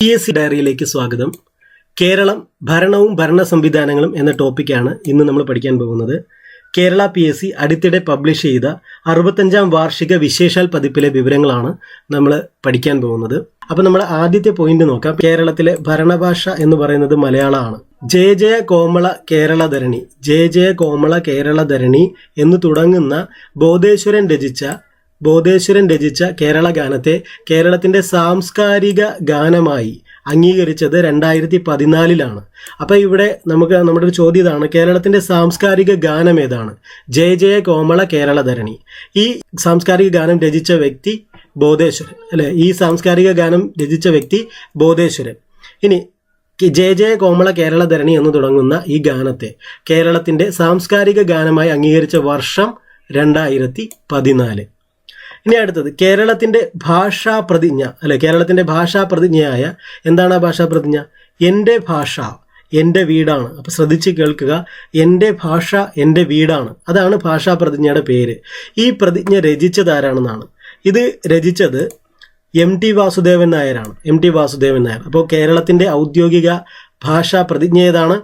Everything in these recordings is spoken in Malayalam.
പി എസ് സി ഡയറിയിലേക്ക് സ്വാഗതം. കേരളം ഭരണവും ഭരണ സംവിധാനങ്ങളും എന്ന ടോപ്പിക്കാണ് ഇന്ന് നമ്മൾ പഠിക്കാൻ പോകുന്നത്. കേരള പി എസ് സി അടുത്തിടെ പബ്ലിഷ് ചെയ്ത അറുപത്തഞ്ചാം വാർഷിക വിശേഷാൽ പതിപ്പിലെ വിവരങ്ങളാണ് നമ്മൾ പഠിക്കാൻ പോകുന്നത്. അപ്പം നമ്മൾ ആദ്യത്തെ പോയിന്റ് നോക്കാം. കേരളത്തിലെ ഭരണഭാഷ എന്ന് പറയുന്നത് മലയാളമാണ്. ജയ ജയ കോമള കേരളധരണി ജയ ജയ കോമള കേരളധരണി എന്ന് തുടങ്ങുന്ന ബോധേശ്വരൻ രചിച്ച ബോധേശ്വരൻ രചിച്ച കേരള ഗാനത്തെ കേരളത്തിന്റെ സാംസ്കാരിക ഗാനമായി അംഗീകരിച്ചത് രണ്ടായിരത്തി പതിനാലിലാണ്. അപ്പോൾ ഇവിടെ നമുക്ക് നമ്മുടെ ഒരു ചോദ്യം ഇതാണ്. കേരളത്തിന്റെ സാംസ്കാരിക ഗാനം ഏതാണ്? ജയ ജയ കോമള കേരളധരണി ഈ സാംസ്കാരിക ഗാനം രചിച്ച വ്യക്തി ബോധേശ്വരൻ. അല്ലെ? ഈ സാംസ്കാരിക ഗാനം രചിച്ച വ്യക്തി ബോധേശ്വരൻ. ഇനി ജയ ജയ കോമള കേരളധരണി എന്ന് തുടങ്ങുന്ന ഈ ഗാനത്തെ കേരളത്തിന്റെ സാംസ്കാരിക ഗാനമായി അംഗീകരിച്ച വർഷം രണ്ടായിരത്തി പതിനാല്. ഇനി അടുത്തത് കേരളത്തിന്റെ ഭാഷാ പ്രതിജ്ഞ അല്ലെ കേരളത്തിന്റെ ഭാഷാ പ്രതിജ്ഞയായ എന്താണ് ആ ഭാഷാ പ്രതിജ്ഞ എന്റെ ഭാഷ എന്റെ വീടാണ്. അപ്പൊ ശ്രദ്ധിച്ച് കേൾക്കുക എന്റെ ഭാഷ എന്റെ വീടാണ്. അതാണ് ഭാഷാ പ്രതിജ്ഞയുടെ പേര്. ഈ പ്രതിജ്ഞ രചിച്ചത് ആരാണെന്നാണ്? ഇത് രചിച്ചത് എം ടി വാസുദേവൻ നായരാണ്. M T Vasudevan Nair. അപ്പോൾ കേരളത്തിന്റെ ഔദ്യോഗിക ഭാഷാ പ്രതിജ്ഞ ഏതാണ്?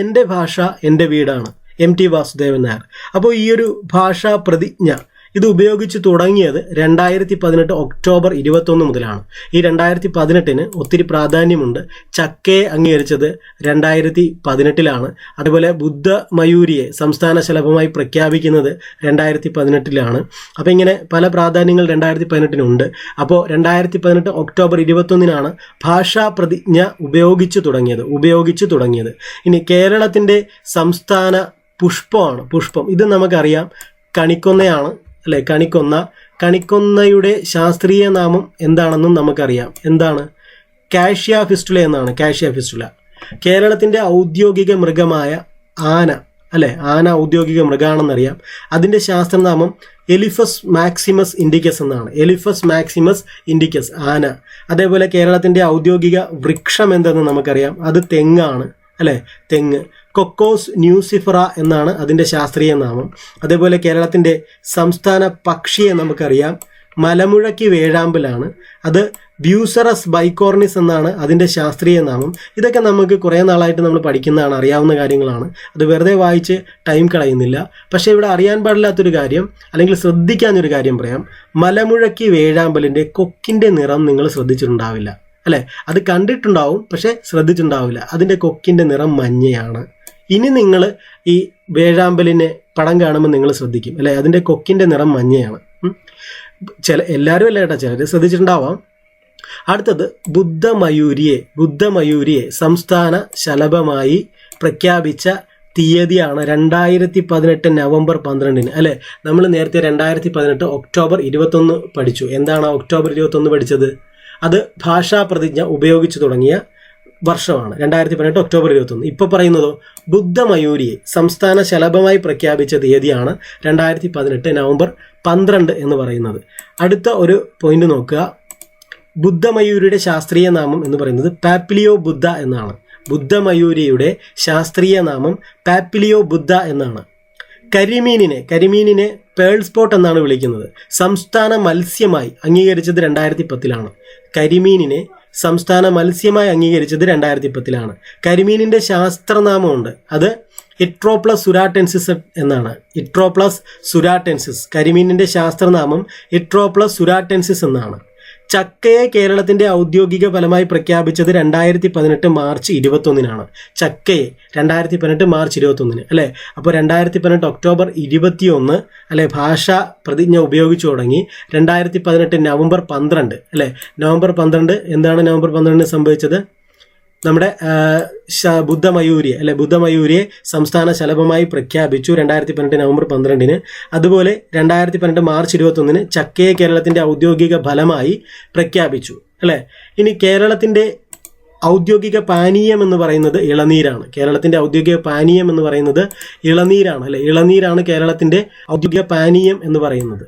എന്റെ ഭാഷ എന്റെ വീടാണ്. M T Vasudevan Nair. അപ്പോൾ ഈ ഒരു ഭാഷാ പ്രതിജ്ഞ ഇത് ഉപയോഗിച്ച് തുടങ്ങിയത് രണ്ടായിരത്തി പതിനെട്ട് ഒക്ടോബർ ഇരുപത്തൊന്ന് മുതലാണ്. ഈ രണ്ടായിരത്തി പതിനെട്ടിന് ഒത്തിരി പ്രാധാന്യമുണ്ട്. ചക്കയെ അംഗീകരിച്ചത് രണ്ടായിരത്തി പതിനെട്ടിലാണ് അതുപോലെ ബുദ്ധ മയൂരിയെ സംസ്ഥാന ശലഭമായി പ്രഖ്യാപിക്കുന്നത് രണ്ടായിരത്തി പതിനെട്ടിലാണ് അപ്പോൾ ഇങ്ങനെ പല പ്രാധാന്യങ്ങൾ രണ്ടായിരത്തി പതിനെട്ടിനുണ്ട് അപ്പോൾ രണ്ടായിരത്തി പതിനെട്ട് ഒക്ടോബർ ഇരുപത്തൊന്നിനാണ് ഭാഷാ പ്രതിജ്ഞ ഉപയോഗിച്ച് തുടങ്ങിയത് ഉപയോഗിച്ച് തുടങ്ങിയത്. ഇനി കേരളത്തിന്റെ സംസ്ഥാന പുഷ്പമാണ് പുഷ്പം. ഇത് നമുക്കറിയാം. കണിക്കൊന്നയാണ്. അല്ലെ? കണിക്കൊന്ന. കണിക്കൊന്നയുടെ ശാസ്ത്രീയ നാമം എന്താണെന്നും നമുക്കറിയാം. എന്താണ്? കാഷ്യ ഫിസ്റ്റുല എന്നാണ്. Cassia fistula. കേരളത്തിന്റെ ഔദ്യോഗിക മൃഗമായ ആന അല്ലെ? ആന ഔദ്യോഗിക മൃഗമാണെന്നറിയാം. അതിന്റെ ശാസ്ത്രനാമം എലിഫസ് മാക്സിമസ് ഇൻഡിക്കസ് എന്നാണ്. എലിഫസ് മാക്സിമസ് ഇൻഡിക്കസ് ആന. അതേപോലെ കേരളത്തിന്റെ ഔദ്യോഗിക വൃക്ഷം എന്തെന്ന് നമുക്കറിയാം. അത് തെങ്ങാണ്. അല്ലെ? തെങ്ങ്. കൊക്കോസ് ന്യൂസിഫറ എന്നാണ് അതിന്റെ ശാസ്ത്രീയ നാമം. അതേപോലെ കേരളത്തിന്റെ സംസ്ഥാന പക്ഷിയെ നമുക്കറിയാം. മലമുഴക്കി വേഴാമ്പലാണ്. അത് ബ്യൂസറസ് ബൈക്കോർണിസ് എന്നാണ് അതിന്റെ ശാസ്ത്രീയ നാമം. ഇതൊക്കെ നമുക്ക് കുറേ നാളായിട്ട് നമ്മൾ പഠിക്കുന്നതാണ് അറിയാവുന്ന കാര്യങ്ങളാണ്. അത് വെറുതെ വായിച്ച് ടൈം കളയുന്നില്ല. പക്ഷേ ഇവിടെ അറിയാൻ പാടില്ലാത്തൊരു കാര്യം അല്ലെങ്കിൽ ശ്രദ്ധിക്കാനൊരു കാര്യം പറയാം. മലമുഴക്കി വേഴാമ്പലിന്റെ കൊക്കിന്റെ നിറം നിങ്ങൾ ശ്രദ്ധിച്ചിട്ടുണ്ടാവില്ല. അല്ലെ? അത് കണ്ടിട്ടുണ്ടാവും പക്ഷെ ശ്രദ്ധിച്ചിട്ടുണ്ടാവില്ല. അതിന്റെ കൊക്കിന്റെ നിറം മഞ്ഞയാണ്. ഇനി നിങ്ങൾ ഈ വേഴാമ്പലിനെ പടം കാണുമ്പോൾ നിങ്ങൾ ശ്രദ്ധിക്കും അല്ലെ? അതിന്റെ കൊക്കിന്റെ നിറം മഞ്ഞയാണ്. ചില എല്ലാവരും അല്ല കേട്ടോ ചിലർ ശ്രദ്ധിച്ചിട്ടുണ്ടാവാം. അടുത്തത് ബുദ്ധമയൂരിയെ ബുദ്ധമയൂരിയെ സംസ്ഥാന ശലഭമായി പ്രഖ്യാപിച്ച തീയതിയാണ് രണ്ടായിരത്തി പതിനെട്ട് നവംബർ പന്ത്രണ്ടിന് അല്ലെ? നമ്മൾ നേരത്തെ രണ്ടായിരത്തി പതിനെട്ട് ഒക്ടോബർ ഇരുപത്തൊന്ന് പഠിച്ചു. എന്താണ് ഒക്ടോബർ ഇരുപത്തൊന്ന് പഠിച്ചത്? അത് ഭാഷാ പ്രതിജ്ഞ ഉപയോഗിച്ചു തുടങ്ങിയ വർഷമാണ്. രണ്ടായിരത്തി പതിനെട്ട് ഒക്ടോബർ ഇരുപത്തൊന്ന്. ഇപ്പോൾ പറയുന്നതോ ബുദ്ധമയൂരിയെ സംസ്ഥാന ശലഭമായി പ്രഖ്യാപിച്ച തീയതിയാണ് രണ്ടായിരത്തി പതിനെട്ട് നവംബർ പന്ത്രണ്ട് എന്ന് പറയുന്നത്. അടുത്ത ഒരു പോയിന്റ് നോക്കുക. ബുദ്ധമയൂരിയുടെ ശാസ്ത്രീയ നാമം എന്ന് പറയുന്നത് പാപ്പിലിയോ ബുദ്ധ എന്നാണ്. ബുദ്ധമയൂരിയുടെ ശാസ്ത്രീയ നാമം പാപ്പിലിയോ ബുദ്ധ എന്നാണ്. കരിമീനിനെ കരിമീനിനെ പേൾ സ്പോട്ട് എന്നാണ് വിളിക്കുന്നത്. സംസ്ഥാന മത്സ്യമായി അംഗീകരിച്ചത് രണ്ടായിരത്തി പത്തിലാണ് കരിമീനിനെ സംസ്ഥാന മത്സ്യമായി അംഗീകരിച്ചത് രണ്ടായിരത്തി പത്തിലാണ് കരിമീനിന്റെ ശാസ്ത്രനാമമുണ്ട്. അത് ഇട്രോപ്ലസ് സുരാറ്റൻസിസ് എന്നാണ്. ഇട്രോപ്ലസ് സുരാറ്റൻസിസ്. കരിമീനിന്റെ ശാസ്ത്രനാമം ഇട്രോപ്ലസ് സുരാറ്റൻസിസ് എന്നാണ്. ചക്കയെ കേരളത്തിന്റെ ഔദ്യോഗിക ഫലമായി പ്രഖ്യാപിച്ചത് രണ്ടായിരത്തി പതിനെട്ട് മാർച്ച് ഇരുപത്തൊന്നിനാണ്. ചക്കയെ രണ്ടായിരത്തി പതിനെട്ട് മാർച്ച് ഇരുപത്തൊന്നിന് അല്ലേ? അപ്പോൾ രണ്ടായിരത്തി പതിനെട്ട് ഒക്ടോബർ ഇരുപത്തിയൊന്ന് അല്ലെ? ഭാഷാ പ്രതിജ്ഞ ഉപയോഗിച്ചു തുടങ്ങി. രണ്ടായിരത്തി പതിനെട്ട് നവംബർ പന്ത്രണ്ട് അല്ലേ? നവംബർ പന്ത്രണ്ട് എന്താണ് നവംബർ പന്ത്രണ്ടിന് സംഭവിച്ചത്? നമ്മുടെ ബുദ്ധമയൂരിയെ അല്ലെ ബുദ്ധമയൂരിയെ സംസ്ഥാന ശലഭമായി പ്രഖ്യാപിച്ചു രണ്ടായിരത്തി പതിനെട്ട് നവംബർ പന്ത്രണ്ടിന്. അതുപോലെ രണ്ടായിരത്തി പതിനെട്ട് മാർച്ച് ഇരുപത്തൊന്നിന് ചക്കയെ കേരളത്തിന്റെ ഔദ്യോഗിക ഫലമായി പ്രഖ്യാപിച്ചു അല്ലേ? ഇനി കേരളത്തിന്റെ ഔദ്യോഗിക പാനീയം എന്ന് പറയുന്നത് ഇളനീരാണ്. കേരളത്തിന്റെ ഔദ്യോഗിക പാനീയം എന്ന് പറയുന്നത് ഇളനീരാണ് അല്ലെ? ഇളനീരാണ് കേരളത്തിന്റെ ഔദ്യോഗിക പാനീയം എന്ന് പറയുന്നത്.